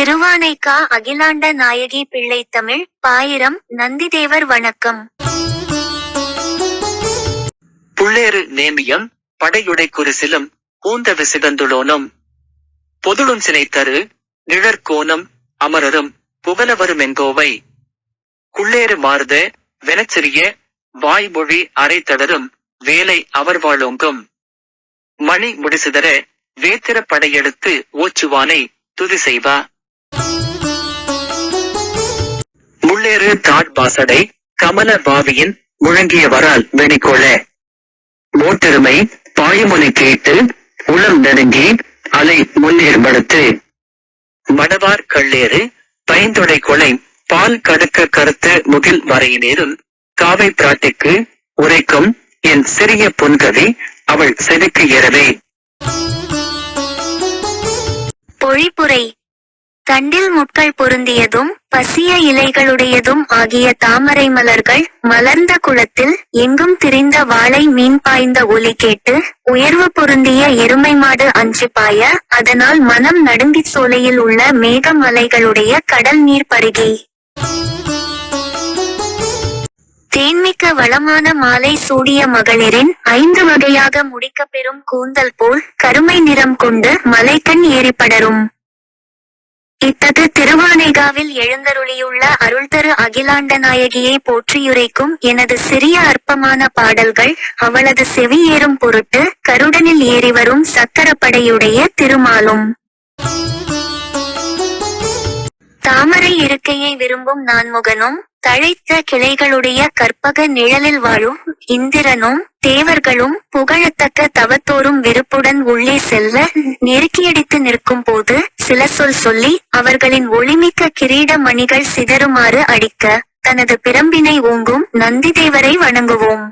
திருவானைக்கா அகிலாண்ட நாயகி பிள்ளை தமிழ் பாயிரம் நந்திதேவர் வணக்கம். புள்ளேறு நேமியம் படையுடை குரிசிலும் பூந்தவி சிவந்துளோனும். பொதுளும் சினை தரு நிழற்கோணம் அமரரும் புகழவருமெங்கோவை குள்ளேறு மாறுத வெனச்சிறிய வாய்மொழி அரைத்தளரும் வேலை அவர் வாழோங்கும் மணி முடிசுதர வேத்திர படையெடுத்து ஓச்சுவானை துதி செய்வா. முள்ளேறு தாட்பாசடை கமல பாவியின் முழங்கிய வரால் வெணிக்கொள்ள மோட்டெருமை பாயுமுனை கேட்டு உளம் நெருங்கி அலை முன்னேற்படுத்து. மணவார் கள்ளேறு பைந்தொடை கொலை பால் கடுக்க கருத்த முகில் வரையினேரும் காவை பிராட்டிக்கு உரைக்கும் என் சிறிய புன்கவி அவள் செதுக்கு ஏறவே பொழிப்புரை தண்டில் முட்கள் பொருந்தியதும் பசிய இலைகளுடையதும் ஆகிய தாமரை மலர்கள் மலர்ந்த குளத்தில் எங்கும் திரிந்த வாழை மீன் பாய்ந்த ஒலி கேட்டு உயர்வு பொருந்திய எருமை மாடு அஞ்சு பாய அதனால் மனம் நடுங்கிச் சோலையில் உள்ள மேகமலைகளுடைய கடல் நீர் பருகி. தேன்மிக்க வளமான மாலை சூடிய மகளிரின் ஐந்து வகையாக முடிக்கப் பெறும் கூந்தல் போல் கருமை நிறம் கொண்டு மலைக்கண் ஏறிப்படரும். இத்தகு திருவானைகாவில் எழுந்தருளியுள்ள அருள்தரு அகிலாண்ட நாயகியை போற்றியுரைக்கும் எனது சிறிய அற்பமான பாடல்கள் அவளது செவி ஏறும் பொருட்டு கருடனில் ஏறிவரும் சக்கரப்படையுடைய திருமாலும். தாமரை இருக்கையை விரும்பும் நான்முகனும் தழைத்த கிளைகளுடைய கற்பக நிழலில் வாழும் இந்திரனும் தேவர்களும் புகழத்தக்க தவத்தோறும் விரும்ப உள்ளே செல்ல நெருக்கியடித்து நிற்கும் போது சில சொல் சொல்லி அவர்களின் ஒளிமிக்க கிரீட மணிகள் சிதறுமாறு அடிக்க தனது பிரம்பினை ஓங்கும் நந்திதேவரை வணங்குவோம்.